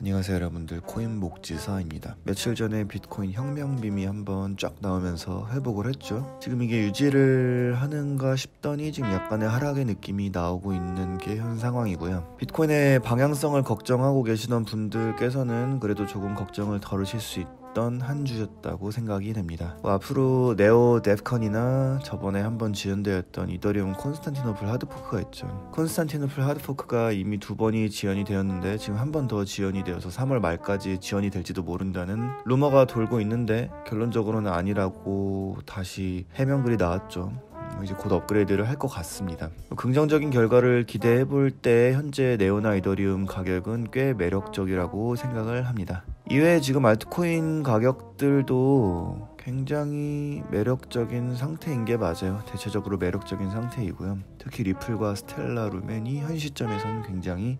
안녕하세요 여러분들. 코인 목지사입니다. 며칠 전에 비트코인 혁명빔이 한번 쫙 나오면서 회복을 했죠. 지금 이게 유지를 하는가 싶더니 지금 약간의 하락의 느낌이 나오고 있는 게 현 상황이고요. 비트코인의 방향성을 걱정하고 계시던 분들께서는 그래도 조금 걱정을 덜으실 수 있다 있었던 한 주였다고 생각이 됩니다. 뭐 앞으로 네오 데프컨이나 저번에 한번 지연되었던 이더리움 콘스탄티노플 하드포크가 있죠. 콘스탄티노플 하드포크가 이미 두 번이 지연이 되었는데 지금 한 번 더 지연이 되어서 3월 말까지 지연이 될지도 모른다는 루머가 돌고 있는데 결론적으로는 아니라고 다시 해명글이 나왔죠. 뭐 이제 곧 업그레이드를 할 것 같습니다. 긍정적인 결과를 기대해 볼 때 현재 네오나 이더리움 가격은 꽤 매력적이라고 생각을 합니다. 이외에 지금 알트코인 가격들도 굉장히 매력적인 상태인 게 맞아요. 대체적으로 매력적인 상태이고요. 특히 리플과 스텔라 루멘이 현 시점에서는 굉장히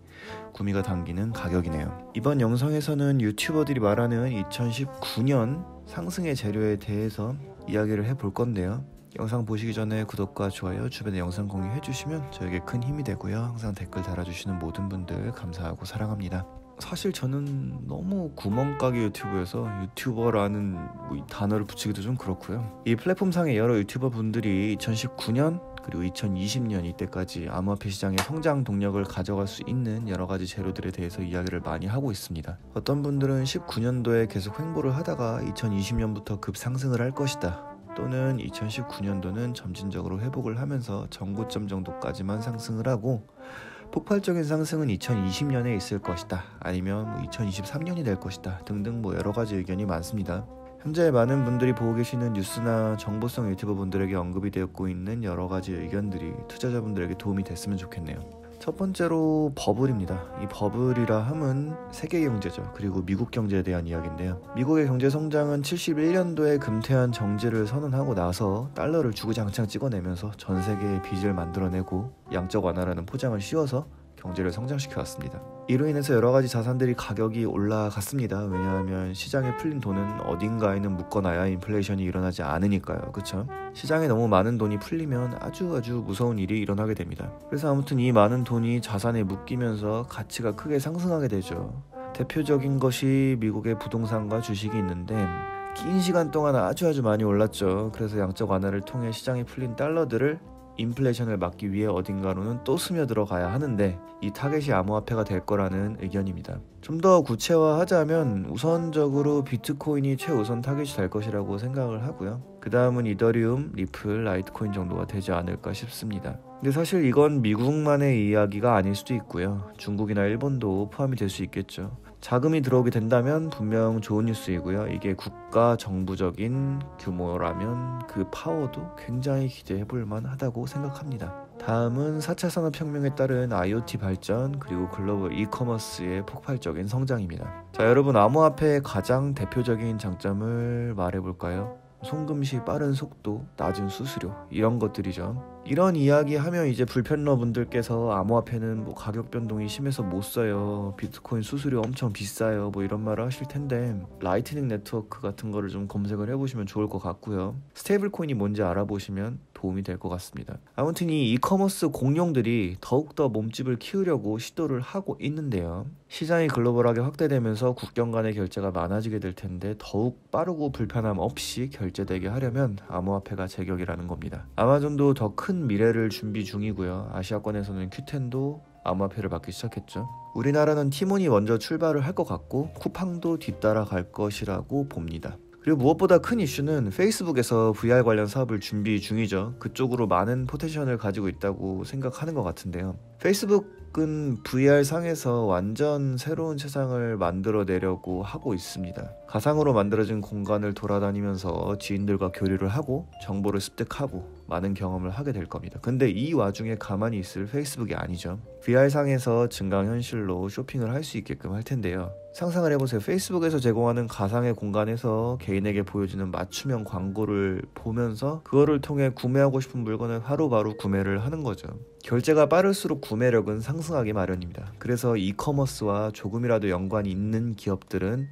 구미가 당기는 가격이네요. 이번 영상에서는 유튜버들이 말하는 2019년 상승의 재료에 대해서 이야기를 해볼 건데요. 영상 보시기 전에 구독과 좋아요, 주변에 영상 공유해 주시면 저에게 큰 힘이 되고요. 항상 댓글 달아주시는 모든 분들 감사하고 사랑합니다. 사실 저는 너무 구멍가게 유튜브여서 유튜버라는 뭐 단어를 붙이기도 좀 그렇고요. 이 플랫폼상의 여러 유튜버 분들이 2019년 그리고 2020년 이때까지 암호화폐 시장의 성장 동력을 가져갈 수 있는 여러 가지 재료들에 대해서 이야기를 많이 하고 있습니다. 어떤 분들은 19년도에 계속 횡보를 하다가 2020년부터 급상승을 할 것이다. 또는 2019년도는 점진적으로 회복을 하면서 정고점 정도까지만 상승을 하고 폭발적인 상승은 2020년에 있을 것이다. 아니면 뭐 2023년이 될 것이다. 등등 뭐 여러 가지 의견이 많습니다. 현재 많은 분들이 보고 계시는 뉴스나 정보성 유튜버 분들에게 언급이 되었고 있는 여러 가지 의견들이 투자자분들에게 도움이 됐으면 좋겠네요. 첫 번째로 버블입니다. 이 버블이라 함은 세계 경제죠. 그리고 미국 경제에 대한 이야기인데요. 미국의 경제 성장은 71년도에 금태한 정제를 선언하고 나서 달러를 주구장창 찍어내면서 전 세계의 빚을 만들어내고 양적 완화라는 포장을 씌워서 경제를 성장시켜 왔습니다. 이로 인해서 여러 가지 자산들이 가격이 올라갔습니다. 왜냐하면 시장에 풀린 돈은 어딘가에는 묶어놔야 인플레이션이 일어나지 않으니까요. 그쵸? 시장에 너무 많은 돈이 풀리면 아주 아주 무서운 일이 일어나게 됩니다. 그래서 아무튼 이 많은 돈이 자산에 묶이면서 가치가 크게 상승하게 되죠. 대표적인 것이 미국의 부동산과 주식이 있는데 긴 시간 동안 아주 아주 많이 올랐죠. 그래서 양적 완화를 통해 시장에 풀린 달러들을 인플레이션을 막기 위해 어딘가로는 또 스며들어 가야 하는데 이 타겟이 암호화폐가 될 거라는 의견입니다. 좀 더 구체화하자면 우선적으로 비트코인이 최우선 타겟이 될 것이라고 생각을 하고요. 그 다음은 이더리움, 리플, 라이트코인 정도가 되지 않을까 싶습니다. 근데 사실 이건 미국만의 이야기가 아닐 수도 있고요. 중국이나 일본도 포함이 될 수 있겠죠. 자금이 들어오게 된다면 분명 좋은 뉴스이고요. 이게 국가 정부적인 규모라면 그 파워도 굉장히 기대해 볼 만하다고 생각합니다. 다음은 4차 산업혁명에 따른 IoT 발전 그리고 글로벌 이커머스의 폭발적인 성장입니다. 자, 여러분 암호화폐의 가장 대표적인 장점을 말해 볼까요? 송금시 빠른 속도, 낮은 수수료 이런 것들이죠. 이런 이야기 하면 이제 불편러 분들께서 암호화폐는 뭐 가격 변동이 심해서 못 써요. 비트코인 수수료 엄청 비싸요. 뭐 이런 말을 하실 텐데 라이트닝 네트워크 같은 거를 좀 검색을 해보시면 좋을 것 같고요. 스테이블 코인이 뭔지 알아보시면 도움이 될 것 같습니다. 아무튼 이 이커머스 공룡들이 더욱더 몸집을 키우려고 시도를 하고 있는데요. 시장이 글로벌하게 확대되면서 국경 간의 결제가 많아지게 될 텐데 더욱 빠르고 불편함 없이 결제되게 하려면 암호화폐가 제격이라는 겁니다. 아마존도 더큰 미래를 준비 중이고요. 아시아권에서는 큐텐도 암호화폐를 받기 시작했죠. 우리나라는 티몬이 먼저 출발을 할 것 같고 쿠팡도 뒤따라 갈 것이라고 봅니다. 그리고 무엇보다 큰 이슈는 페이스북에서 VR 관련 사업을 준비 중이죠. 그쪽으로 많은 포텐셜을 가지고 있다고 생각하는 것 같은데요. 페이스북은 VR 상에서 완전 새로운 세상을 만들어내려고 하고 있습니다. 가상으로 만들어진 공간을 돌아다니면서 지인들과 교류를 하고 정보를 습득하고 많은 경험을 하게 될 겁니다. 근데 이 와중에 가만히 있을 페이스북이 아니죠. VR상에서 증강현실로 쇼핑을 할 수 있게끔 할 텐데요. 상상을 해보세요. 페이스북에서 제공하는 가상의 공간에서 개인에게 보여주는 맞춤형 광고를 보면서 그거를 통해 구매하고 싶은 물건을 하루바로 구매를 하는 거죠. 결제가 빠를수록 구매력은 상승하기 마련입니다. 그래서 이커머스와 조금이라도 연관이 있는 기업들은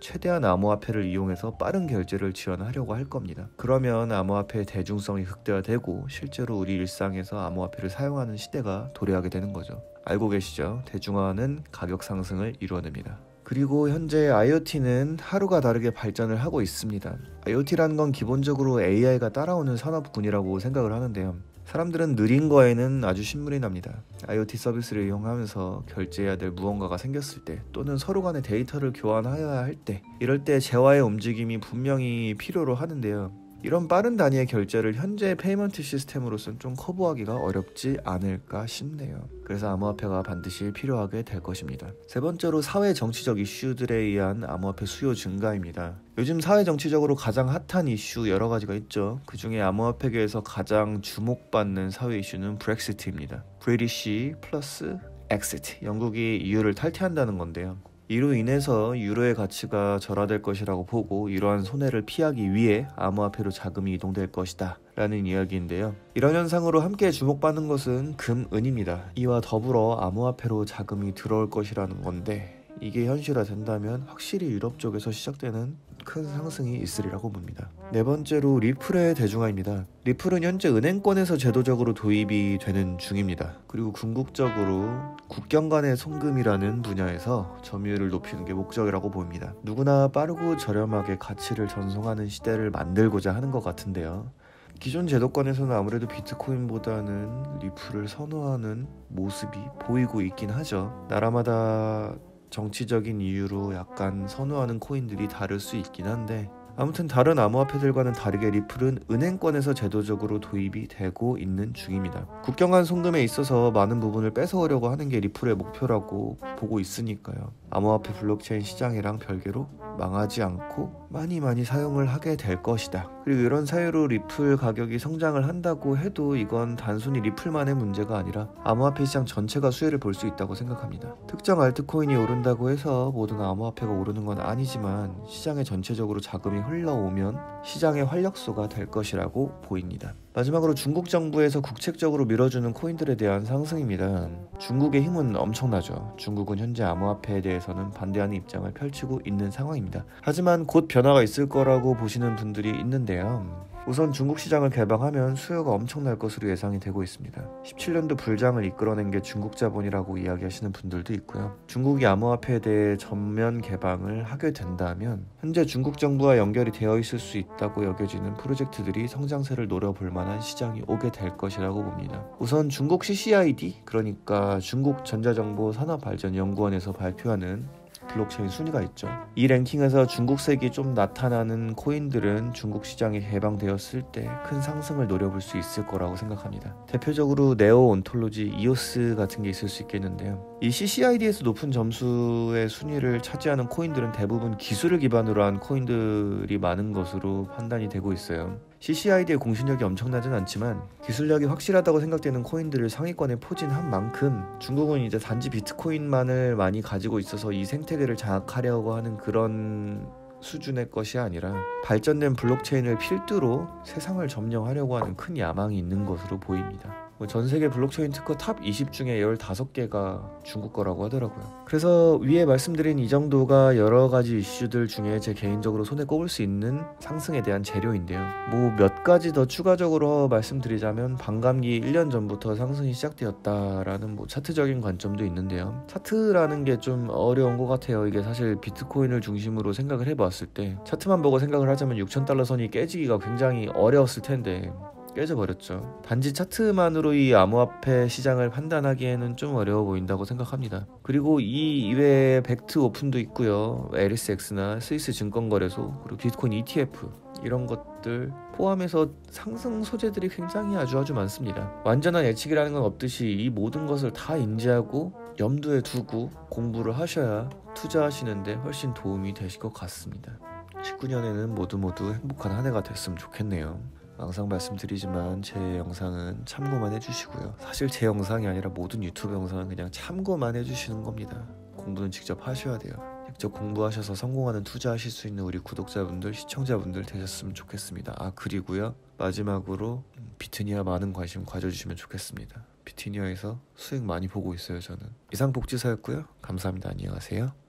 최대한 암호화폐를 이용해서 빠른 결제를 지원하려고 할 겁니다. 그러면 암호화폐의 대중성이 극대화되고 실제로 우리 일상에서 암호화폐를 사용하는 시대가 도래하게 되는 거죠. 알고 계시죠? 대중화는 가격 상승을 이루어냅니다. 그리고 현재 IoT는 하루가 다르게 발전을 하고 있습니다. IoT라는 건 기본적으로 AI가 따라오는 산업군이라고 생각을 하는데요. 사람들은 느린 거에는 아주 신물이 납니다. IoT 서비스를 이용하면서 결제해야 될 무언가가 생겼을 때 또는 서로 간의 데이터를 교환해야 할 때 이럴 때 재화의 움직임이 분명히 필요로 하는데요. 이런 빠른 단위의 결제를 현재 페이먼트 시스템으로서는 좀 커버하기가 어렵지 않을까 싶네요. 그래서 암호화폐가 반드시 필요하게 될 것입니다. 세 번째로 사회 정치적 이슈들에 의한 암호화폐 수요 증가입니다. 요즘 사회 정치적으로 가장 핫한 이슈 여러 가지가 있죠. 그 중에 암호화폐계에서 가장 주목받는 사회 이슈는 브렉시트입니다. 브리티시 플러스 엑시트. 영국이 EU를 탈퇴한다는 건데요. 이로 인해서 유로의 가치가 절하될 것이라고 보고 이러한 손해를 피하기 위해 암호화폐로 자금이 이동될 것이다 라는 이야기인데요. 이런 현상으로 함께 주목받는 것은 금, 은입니다. 이와 더불어 암호화폐로 자금이 들어올 것이라는 건데 이게 현실화 된다면 확실히 유럽 쪽에서 시작되는 큰 상승이 있으리라고 봅니다. 네 번째로 리플의 대중화입니다. 리플은 현재 은행권에서 제도적으로 도입이 되는 중입니다. 그리고 궁극적으로 국경 간의 송금이라는 분야에서 점유율을 높이는 게 목적이라고 보입니다. 누구나 빠르고 저렴하게 가치를 전송하는 시대를 만들고자 하는 것 같은데요. 기존 제도권에서는 아무래도 비트코인보다는 리플을 선호하는 모습이 보이고 있긴 하죠. 나라마다 정치적인 이유로 약간 선호하는 코인들이 다를 수 있긴 한데 아무튼 다른 암호화폐들과는 다르게 리플은 은행권에서 제도적으로 도입이 되고 있는 중입니다. 국경 간 송금에 있어서 많은 부분을 뺏어오려고 하는 게 리플의 목표라고 보고 있으니까요. 암호화폐 블록체인 시장이랑 별개로 망하지 않고 많이 많이 사용을 하게 될 것이다. 그리고 이런 사유로 리플 가격이 성장을 한다고 해도 이건 단순히 리플만의 문제가 아니라 암호화폐 시장 전체가 수혜를 볼 수 있다고 생각합니다. 특정 알트코인이 오른다고 해서 모든 암호화폐가 오르는 건 아니지만 시장에 전체적으로 자금이 흘러오면 시장의 활력소가 될 것이라고 보입니다. 마지막으로 중국 정부에서 국책적으로 밀어주는 코인들에 대한 상승입니다. 중국의 힘은 엄청나죠. 중국은 현재 암호화폐에 대해서는 반대하는 입장을 펼치고 있는 상황입니다. 하지만 곧 변화가 있을 거라고 보시는 분들이 있는데요. 우선 중국 시장을 개방하면 수요가 엄청날 것으로 예상이 되고 있습니다. 17년도 불장을 이끌어낸 게 중국 자본이라고 이야기하시는 분들도 있고요. 중국이 암호화폐에 대해 전면 개방을 하게 된다면 현재 중국 정부와 연결이 되어 있을 수 있다고 여겨지는 프로젝트들이 성장세를 노려볼 만한 시장이 오게 될 것이라고 봅니다. 우선 중국 CCID 그러니까 중국 전자정보 산업발전연구원에서 발표하는 블록체인 순위가 있죠. 이 랭킹에서 중국색이 좀 나타나는 코인들은 중국 시장에 개방되었을 때 큰 상승을 노려볼 수 있을 거라고 생각합니다. 대표적으로 네오 온톨로지, 이오스 같은 게 있을 수 있겠는데요. 이 CCID에서 높은 점수의 순위를 차지하는 코인들은 대부분 기술을 기반으로 한 코인들이 많은 것으로 판단이 되고 있어요. CCID의 공신력이 엄청나진 않지만 기술력이 확실하다고 생각되는 코인들을 상위권에 포진한 만큼 중국은 이제 단지 비트코인만을 많이 가지고 있어서 이 생태계를 장악하려고 하는 그런 수준의 것이 아니라 발전된 블록체인을 필두로 세상을 점령하려고 하는 큰 야망이 있는 것으로 보입니다. 뭐전 세계 블록체인 특허 탑 20 중에 15개가 중국 거라고 하더라고요. 그래서 위에 말씀드린 이 정도가 여러 가지 이슈들 중에 제 개인적으로 손에 꼽을 수 있는 상승에 대한 재료인데요. 뭐 몇 가지 더 추가적으로 말씀드리자면 반감기 1년 전부터 상승이 시작되었다라는 뭐 차트적인 관점도 있는데요. 차트라는 게 좀 어려운 것 같아요. 이게 사실 비트코인을 중심으로 생각을 해봤을 때 차트만 보고 생각을 하자면 6,000달러 선이 깨지기가 굉장히 어려웠을 텐데 깨져버렸죠. 단지 차트만으로 이 암호화폐 시장을 판단하기에는 좀 어려워 보인다고 생각합니다. 그리고 이 이외에 벡트 오픈도 있고요. LSX나 스위스 증권거래소 그리고 비트코인 ETF 이런 것들 포함해서 상승 소재들이 굉장히 아주 아주 많습니다. 완전한 예측이라는 건 없듯이 이 모든 것을 다 인지하고 염두에 두고 공부를 하셔야 투자하시는데 훨씬 도움이 되실 것 같습니다. 19년에는 모두 모두 행복한 한 해가 됐으면 좋겠네요. 항상 말씀드리지만 제 영상은 참고만 해주시고요. 사실 제 영상이 아니라 모든 유튜브 영상은 그냥 참고만 해주시는 겁니다. 공부는 직접 하셔야 돼요. 직접 공부하셔서 성공하는 투자하실 수 있는 우리 구독자분들, 시청자분들 되셨으면 좋겠습니다. 아 그리고요 마지막으로 비트니아 많은 관심 가져주시면 좋겠습니다. 비트니아에서 수익 많이 보고 있어요 저는. 이상 복지사였고요. 감사합니다. 안녕하세요.